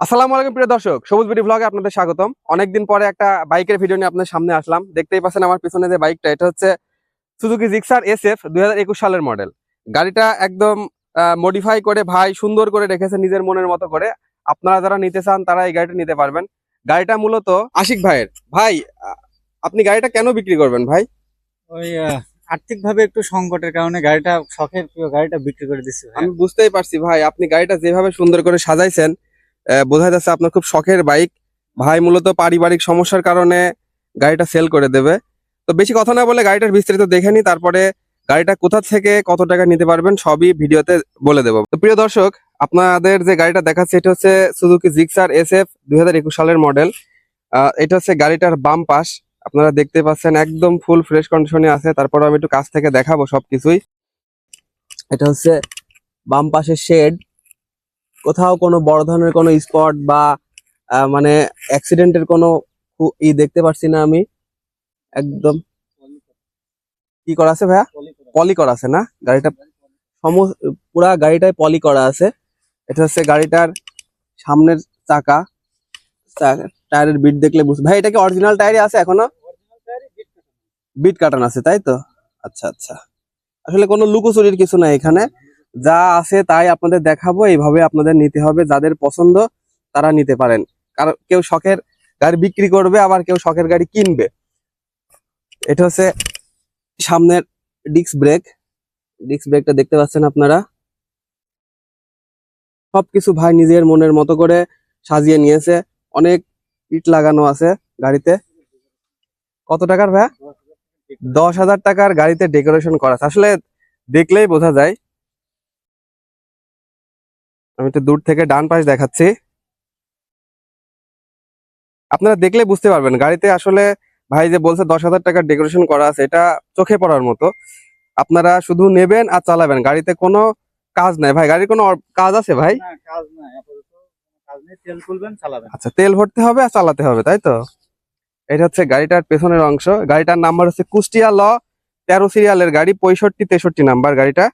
আসসালামু আলাইকুম প্রিয় দর্শক সবুজ বিডি ব্লগে আপনাদের স্বাগতম। অনেকদিন পরে একটা বাইকের ভিডিও নিয়ে আপনাদের সামনে আসলাম। দেখতেই পাচ্ছেন আমার পিছনে যে বাইকটা এটা হচ্ছে সুজুকি জিক্সার এস এফ সালের মডেল গাড়িটা একদম মডিফাই করে ভাই সুন্দর করে রেখেছে নিজের মনের মতো করে। আপনারা যারা নিতে চান তারা এই গাড়িটা নিতে পারবেন। গাড়িটা মূলত আশিক ভাইয়ের। ভাই আপনি গাড়িটা কেন বিক্রি করবেন ভাই? ওই আর্থিক ভাবে একটু সংকটের কারণে গাড়িটা শখের প্রিয় গাড়িটা বিক্রি করে দিচ্ছি আমি বুঝতেই পারছি ভাই আপনি গাড়িটা যেভাবে সুন্দর করে সাজাইছেন বোঝা যাচ্ছে আপনার খুব শখের বাইক। ভাই মূলত পারিবারিক সমস্যার কারণে গাড়িটা সেল করে দেবে। তো বেশি কথা না বলে গাড়িটার বিস্তারিত দেখে নি তারপরে গাড়িটা কোথা থেকে কত টাকা নিতে পারবেন সবই ভিডিওতে বলে দেবো। তো প্রিয় দর্শক, আপনাদের যে গাড়িটা দেখাচ্ছে, এটা হচ্ছে সুজুকি জিক্সার এস এফ সালের মডেল এটা হচ্ছে গাড়িটার বাম পাশ। আপনারা দেখতে পাচ্ছেন একদম ফুল ফ্রেশ কন্ডিশনে আছে। তারপর আমি একটু কাছ থেকে দেখাবো সবকিছুই। এটা হচ্ছে বাম পাশের শেড কোথাও কোনো বড় ধরনের কোনো স্পট বা মানে অ্যাক্সিডেন্টের কোনো ই দেখতে পারছি না আমি। একদম। কি করা আছে ভাইয়া? পলি করা আছে না? গাড়িটা সমস্ত, পুরা গাড়িটায় পলি করা আছে। এটা হচ্ছে গাড়িটার সামনের চাকা। টায়ারের বিট দেখলে বুঝ, ভাই, এটা কি অরিজিনাল টায়ারই আছে এখনও? বিট কাটান আছে, তাই তো? আচ্ছা আচ্ছা। আসলে কোনো লুকোচুরির কিছু নাই এখানে। যা আছে তাই আপনাদের দেখাবো, এইভাবে আপনাদের নিতে হবে, যাদের পছন্দ তারা নিতে পারেন। কারণ কেউ শখের গাড়ি বিক্রি করবে, আবার কেউ শখের গাড়ি কিনবে। এটা হচ্ছে সামনের ডিস্ক ব্রেক। ডিস্ক ব্রেকটা দেখতে পাচ্ছেন আপনারা? সবকিছু ভাই নিজের মনের মতো করে সাজিয়ে নিয়েছে। অনেক ইট লাগানো আছে গাড়িতে। কত টাকার ভাই? দশ হাজার টাকার গাড়িতে ডেকোরেশন করা আসলে দেখলেই বোঝা যায়। আমি একটু দূর থেকে ডান পাশ দেখাচ্ছি। আপনারা দেখলে বুঝতে পারবেন গাড়িতে আসলে ভাই যে বলছে দশ হাজার টাকার ডেকোরেশন করা আছে এটা চোখে পড়ার মতো। আপনারা শুধু নেবেন আর চালাবেন গাড়িতে কোনো কাজ নাই। ভাই গাড়ির কোনো কাজ আছে ভাই? আচ্ছা তেল ভরতে হবে আর চালাতে হবে তাই তো? এটা হচ্ছে গাড়িটার পেছনের অংশ। গাড়িটার নাম্বার হচ্ছে কুষ্টিয়া ল তেরো সিরিয়ালের গাড়ি পঁয়ষট্টি তেষট্টি নাম্বার গাড়িটা।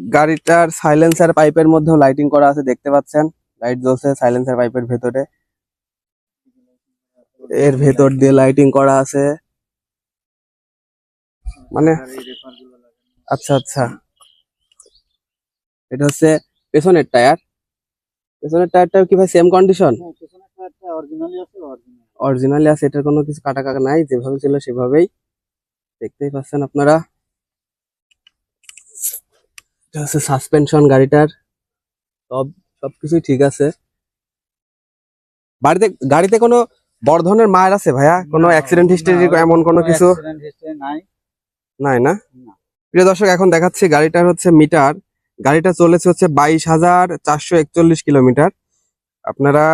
গাড়িটার সাইলেন্সার পাইপের মধ্যেও লাইটিং করা আছে দেখতে পাচ্ছেন? লাইট জ্বলছে সাইলেন্সার পাইপের ভেতরে। এর ভেতর দিয়ে লাইটিং করা আছে। মানে আচ্ছা আচ্ছা। এটা হচ্ছে পেছনের টায়ার। পেছনের টায়ারটাও কি ভাই সেম কন্ডিশন অরিজিনালি আছে অরিজিনাল অরিজিনালি আছে এটার কোনো কিছু কাটা কাটা নাই যেভাবে ছিল সেভাবেই। দেখতেই পাচ্ছেন আপনারা। এটা হচ্ছে সাসপেনশন গাড়িটার। সব সবকিছুই ঠিক আছে। বাড়িতে গাড়িতে কোনো বড় ধরনের মায়ের আছে ভাইয়া? কোনো অ্যাক্সিডেন্ট হিস্টরি এমন কোনো কিছু? নাই। না। প্রিয় দর্শক এখন দেখাচ্ছি গাড়িটার হচ্ছে মিটার গাড়িটা চলেছে হচ্ছে বাইশ হাজার চারশো একচল্লিশ কিলোমিটার। আপনারা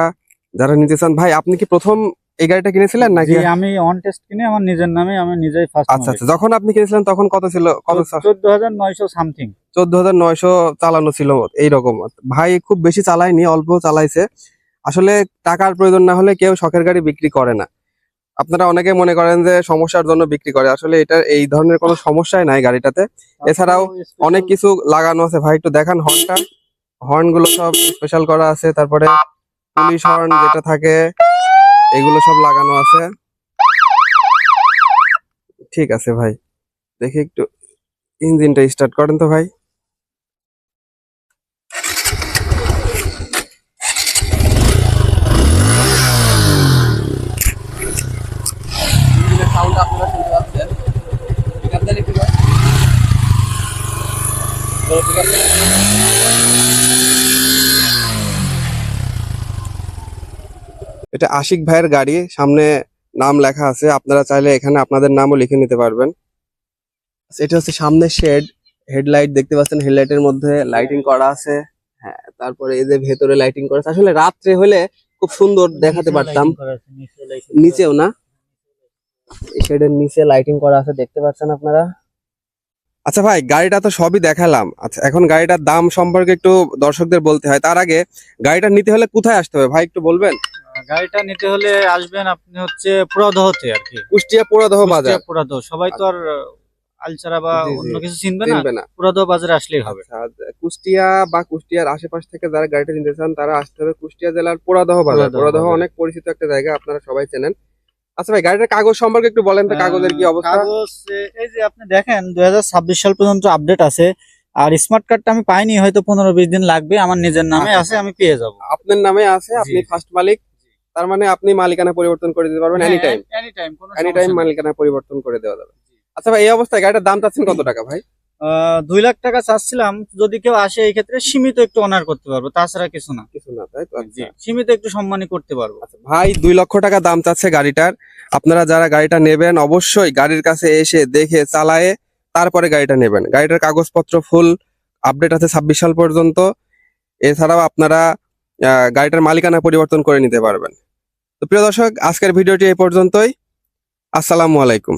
যারা নিতে চান ভাই আপনি কি প্রথম এই গাড়িটা কিনেছিলেন নাকি? আমি অন টেস্ট কিনে আমার নিজের নামে আমি নিজেই ফার্স্ট আচ্ছা আচ্ছা। যখন আপনি কিনেছিলেন তখন কত ছিল? কত চোদ্দ হাজার নয়শো সামথিং চোদ্দ হাজার নয়শো চালানো ছিল এইরকম। ভাই খুব বেশি চালায়নি, অল্প চালাইছে। আসলে টাকার প্রয়োজন না হলে কেউ শখের গাড়ি বিক্রি করে না। আপনারা অনেকে মনে করেন যে সমস্যার জন্য বিক্রি করে, আসলে এটা এই ধরনের কোনো সমস্যাই নাই গাড়িটাতে। এছাড়াও অনেক কিছু লাগানো আছে। ভাই একটু দেখান হর্নটা হর্নগুলো সব স্পেশাল করা আছে, তারপরে পুলিশ হর্ন যেটা থাকে, এগুলো সব লাগানো আছে। ঠিক আছে ভাই। দেখি একটু ইঞ্জিনটা স্টার্ট করেন তো ভাই সাউন্ড আপনারা শুনতে পাচ্ছেন ঠিক আছে একটু ঠিক আছে এটা আশিক ভাইয়ের গাড়ি সামনে নাম লেখা আছে। আপনারা চাইলে এখানে আপনাদের নামও লিখে নিতে পারবেন। এটা হচ্ছে সামনে শেড হেডলাইট দেখতে পাচ্ছেন হেডলাইটের মধ্যে লাইটিং করা আছে। হ্যাঁ তারপরে এই যে ভেতরে লাইটিং করা আছে। আসলে রাত্রে হলে খুব সুন্দর দেখাতে পারতাম। নিচেও না? শেডের নিচে লাইটিং করা আছে দেখতে পাচ্ছেন আপনারা? আচ্ছা ভাই গাড়িটা তো সবই দেখালাম। আচ্ছা এখন গাড়িটার দাম সম্পর্কে একটু দর্শকদের বলতে হয়। তার আগে গাড়িটা নিতে হলে কোথায় আসতে হবে? ভাই একটু বলবেন? গাড়িটা নিতে হলে আসবেন আপনি হচ্ছে পুরাদহতে আর কি। কুষ্টিয়া পোড়াদহ বাজার। পুরাদহ। সবাই তো আর আলচারা বা। অন্য কিছু চিনবে না। না। বাজারে আসলেই হবে। আচ্ছা কুষ্টিয়া বা কুষ্টিয়ার আশেপাশ থেকে যারা গাড়িটা নিতে চান তারা আসতে হবে কুষ্টিয়া জেলার পোড়াদহ বাজার। পোড়াদহ অনেক পরিচিত একটা জায়গা আপনারা সবাই চেনেন। আচ্ছা ভাই গাড়িটার কাগজ সম্পর্কে একটু বলেন তো কাগজের কি অবস্থা? কাগজ এই যে আপনি দেখেন দুই সাল পর্যন্ত আপডেট আছে। আর স্মার্ট কার্ডটা আমি পাইনি হয়তো পনেরো বিশ দিন লাগবে আমার নিজের নামে আচ্ছা। আছে আমি পেয়ে যাব। আপনার নামে আছে আপনি ফার্স্ট মালিক তার মানে আপনি মালিকানা পরিবর্তন করে দিতে পারবেন এনি টাইম এনি টাইম। মালিকানা পরিবর্তন করে দেওয়া যাবে। আচ্ছা ভাই এই অবস্থায় গাড়িটার দাম চাচ্ছেন কত টাকা ভাই? দুই লাখ টাকা চাচ্ছিলাম যদি কেউ আসে এই ক্ষেত্রে সীমিত একটু অনার করতে পারব তাছাড়া কিছু না। কিছু না তাই তো? আচ্ছা। সীমিত একটু সম্মানই করতে পারব। আচ্ছা, ভাই দুই লক্ষ টাকা দাম চাচ্ছে গাড়িটার। আপনারা যারা গাড়িটা নেবেন অবশ্যই গাড়ির কাছে এসে দেখে চালায়ে তারপরে গাড়িটা নেবেন। গাড়িটার কাগজপত্র ফুল আপডেট আছে ছাব্বিশ সাল পর্যন্ত। এছাড়াও আপনারা গাড়িটার মালিকানা পরিবর্তন করে নিতে পারবেন। তো প্রিয় দর্শক আজকের ভিডিওটি এই পর্যন্তই। আসসালামু আলাইকুম।